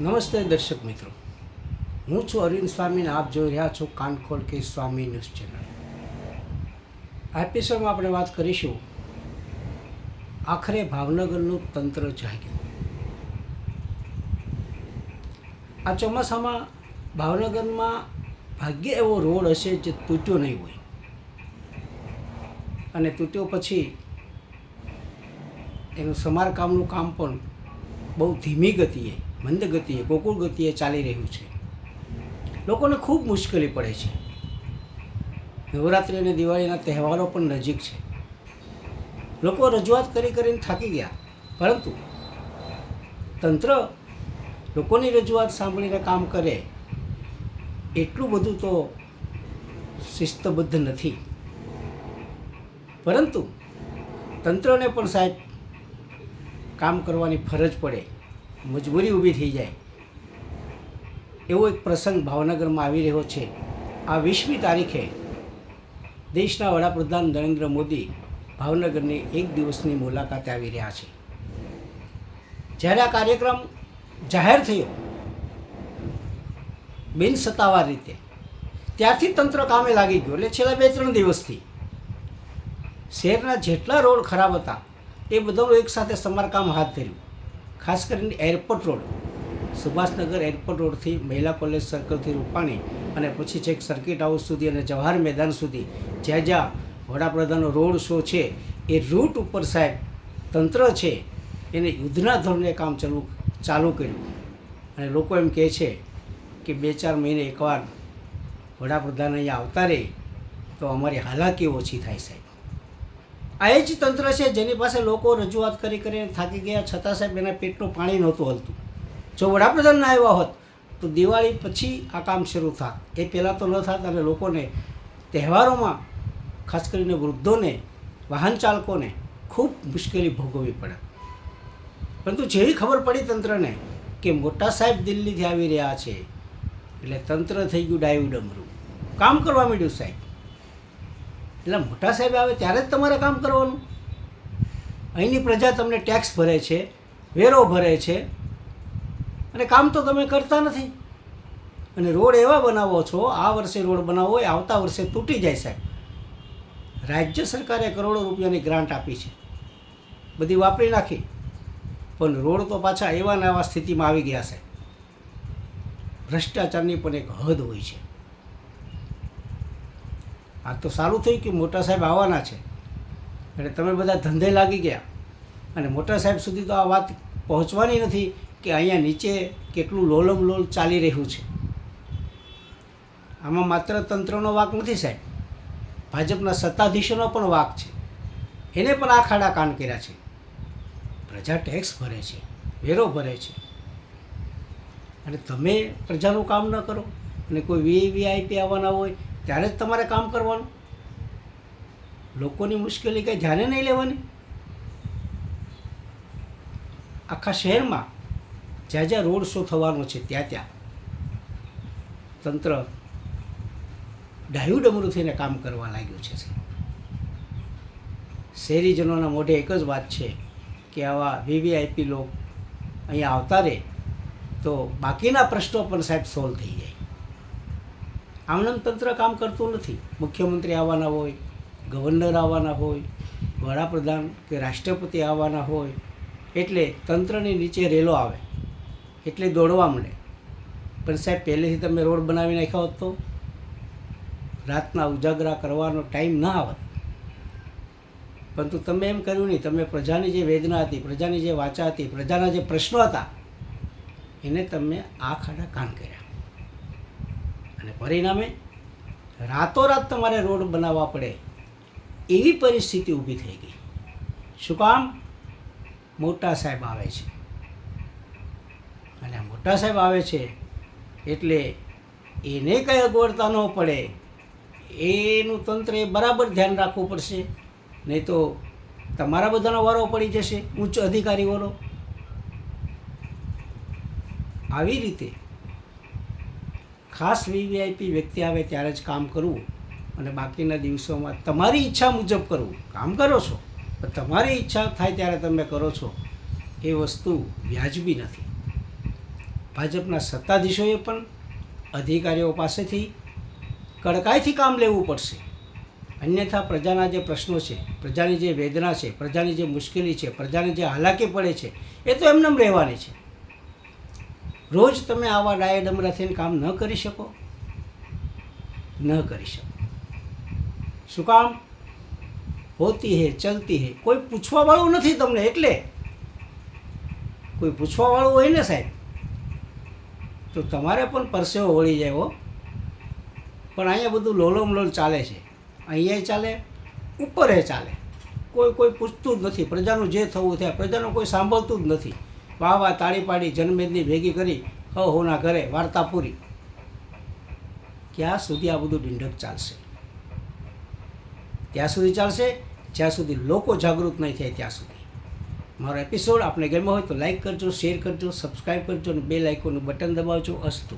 નમસ્તે દર્શક મિત્રો. હું છું અરવિંદ સ્વામી આપ જોઈ રહ્યા છો કાનખોલ કે સ્વામી ન્યૂઝ ચેનલ. આ એપિસોડમાં આપણે વાત કરીશું આખરે ભાવનગરનું તંત્ર જાગ્યું. આ ચોમાસામાં ભાવનગરમાં ભાગ્ય એવો રોડ હશે જે તૂટ્યો નહીં હોય. અને તૂટ્યો પછી એનું સમારકામનું કામ પણ બહુ ધીમી ગતિએ મંદ ગતિએ ગોકુળ ગતિએ ચાલી રહ્યું છે. લોકોને ખૂબ મુશ્કેલી પડે છે. નવરાત્રિ અને દિવાળીના તહેવારો પણ નજીક છે. લોકો રજૂઆત કરી કરીને થાકી ગયા. પરંતુ તંત્ર લોકોની રજૂઆત સાંભળીને કામ કરે, એટલું બધું તો શિસ્તબદ્ધ નથી. પરંતુ તંત્રને પણ સાહેબ કામ કરવાની ફરજ પડે. મજબૂરી ઊભી થઈ જાય. એવો એક પ્રસંગ ભાવનગરમાં આવી રહ્યો છે. આ વીસમી તારીખે દેશના વડાપ્રધાન નરેન્દ્ર મોદી ભાવનગરની એક દિવસની મુલાકાતે આવી રહ્યા છે. જ્યારે આ કાર્યક્રમ જાહેર થયો બિન સત્તાવાર રીતે, ત્યારથી તંત્ર કામે લાગી ગયું. એટલે છેલ્લા બે ત્રણ દિવસથી શહેરના જેટલા રોડ ખરાબ હતા, એ બધાનું એકસાથે સમારકામ હાથ ધર્યું. ખાસ કરીને એરપોર્ટ રોડ. સુભાષનગર એરપોર્ટ રોડથી મહિલા કોલેજ સર્કલથી રૂપાણી અને પછી છેક સર્કિટ હાઉસ સુધી અને જવાહર મેદાન સુધી જ્યાં જ્યાં વડાપ્રધાનનો રોડ શો છે, એ રૂટ ઉપર સાહેબ તંત્ર છે, એને યુદ્ધના ધોરણે કામ ચાલુ ચાલુ કર્યું. અને લોકો એમ કહે છે કે બે ચાર મહિને એકવાર વડાપ્રધાન અહીંયા આવતા રહે તો અમારી હાલાકી ઓછી થાય સાહેબ. આ એ જ તંત્ર છે જેની પાસે લોકો રજૂઆત કરી કરીને થાકી ગયા, છતાં સાહેબ એના પેટનું પાણી નહોતું હલતું. જો વડાપ્રધાન ના આવ્યા હોત, તો દિવાળી પછી આ કામ શરૂ થાત. એ પહેલાં તો ન થાત અને લોકોને તહેવારોમાં, ખાસ કરીને વૃદ્ધોને, વાહન ચાલકોને ખૂબ મુશ્કેલી ભોગવવી પડે. પરંતુ જેવી ખબર પડી તંત્રને કે મોટા સાહેબ દિલ્હીથી આવી રહ્યા છે, એટલે તંત્ર થઈ ગયું ડાયું ડમરું. કામ કરવા માંડ્યું સાહેબ. એટલે મોટા સાહેબ આવે ત્યારે જ તમારે કામ કરવાનું. અહીંની પ્રજા તમને ટેક્સ ભરે છે, વેરો ભરે છે, અને કામ તો તમે કરતા નથી. અને રોડ એવા બનાવો છો, આ વર્ષે રોડ બનાવવો એ આવતા વર્ષે તૂટી જાય સાહેબ. રાજ્ય સરકારે કરોડો રૂપિયાની ગ્રાન્ટ આપી છે. બધી વાપરી નાખી. પણ રોડ તો પાછા એવા ને એવા સ્થિતિમાં આવી ગયા છે ભ્રષ્ટાચારની પણ એક હદ હોય છે. આ તો સારું થયું કે મોટા સાહેબ આવવાના છે. એટલે તમે બધા ધંધે લાગી ગયા. અને મોટા સાહેબ સુધી તો આ વાત પહોંચવાની નથી કે અહીંયા નીચે કેટલું લોલમ લોલ ચાલી રહ્યું છે. આમાં માત્ર તંત્રનો વાક નથી સાહેબ. ભાજપના સત્તાધીશોનો પણ વાક છે. એને પણ આ ખાડા કાન કર્યા છે. પ્રજા ટેક્સ ભરે છે, વેરો ભરે છે. અને તમે પ્રજાનું કામ ન કરો. અને કોઈ વીવીઆઈપી આવવાના હોય ત્યારે જ તમારે કામ કરવાનું. લોકોની મુશ્કેલી કંઈ ધ્યાને નહીં લેવાની. આખા શહેરમાં જ્યાં જ્યાં રોડ શો થવાનો છે ત્યાં ત્યાં તંત્ર ડાયું ડમરું થઈને કામ કરવા લાગ્યું છે શહેરીજનોના મોઢે એક જ વાત છે કે આવા વીવીઆઈપી લોક અહીંયા આવતા રહે તો બાકીના પ્રશ્નો પણ સાહેબ સોલ્વ થઈ જાય. આમનામ તંત્ર કામ કરતું નથી. મુખ્યમંત્રી આવવાના હોય, ગવર્નર આવવાના હોય, વડાપ્રધાન કે રાષ્ટ્રપતિ આવવાના હોય, એટલે તંત્રની નીચે રેલો આવે, એટલે દોડવા મળે. પણ સાહેબ, પહેલેથી તમે રોડ બનાવી નાખ્યા હોત તો? રાતના ઉજાગરા કરવાનો ટાઈમ ના આવત. પરંતુ તમે એમ કર્યું નહીં, તમે પ્રજાની જે વેદના હતી, પ્રજાની જે વાચા હતી, પ્રજાના જે પ્રશ્નો હતા, એને તમે આ ખાડા કાન કર્યા. અને પરિણામે રાતોરાત તમારે રોડ બનાવવા પડે એવી પરિસ્થિતિ ઊભી થઈ ગઈ. શું કામ? મોટા સાહેબ આવે છે. અને મોટા સાહેબ આવે છે એટલે એને કંઈ અગવડતા ન પડે. એનું તંત્રે બરાબર ધ્યાન રાખવું પડશે. નહીં તો તમારા બધાનો વારો પડી જશે, ઉચ્ચ અધિકારીઓનો. આવી રીતે ખાસ વીવીઆઈપી વ્યક્તિ આવે ત્યારે જ કામ કરવું અને બાકીના દિવસોમાં તમારી ઈચ્છા મુજબ કરવું. કામ કરો છો, પણ તમારી ઈચ્છા થાય ત્યારે તમે કરો છો. એ વસ્તુ વ્યાજબી નથી. ભાજપના સત્તાધીશોએ પણ અધિકારીઓ પાસેથી કડકાઈથી કામ લેવું પડશે. અન્યથા પ્રજાના જે પ્રશ્નો છે, પ્રજાની જે વેદના છે, પ્રજાની જે મુશ્કેલી છે, પ્રજાને જે હાલાકી પડે છે, એ તો એમનેમ રહેવાની છે. રોજ તમે આવા ડાયડમરા થઈને કામ ન કરી શકો. ન કરી શકો. શું કામ? હોતી હે, ચલતી હે. કોઈ પૂછવાવાળું નથી તમને એટલે? કોઈ પૂછવાવાળું હોય ને સાહેબ? તો તમારે પણ પરસેવો વળી જાય હો. પણ અહીંયા બધું લોલોમ લોલ ચાલે છે. અહીંયા ચાલે, ઉપરે ચાલે. કોઈ કોઈ પૂછતું જ નથી. પ્રજાનું જે થવું થાય, પ્રજાનું કોઈ સાંભળતું જ નથી. વાહ વાહ તાળી પાડી જનમેદની ભેગી કરી હો હોના ઘરે વાર્તા પૂરી. ક્યાં સુધી આ બધું ઢીંઢક ચાલશે? ત્યાં સુધી ચાલશે, જ્યાં સુધી લોકો જાગૃત નહીં થાય ત્યાં સુધી. મારો એપિસોડ આપણે ગમ્યો હોય તો લાઈક કરજો શેર કરજો સબસ્ક્રાઈબ કરજો અને બે લાઇકોનું બટન દબાવજો અસ્તુ.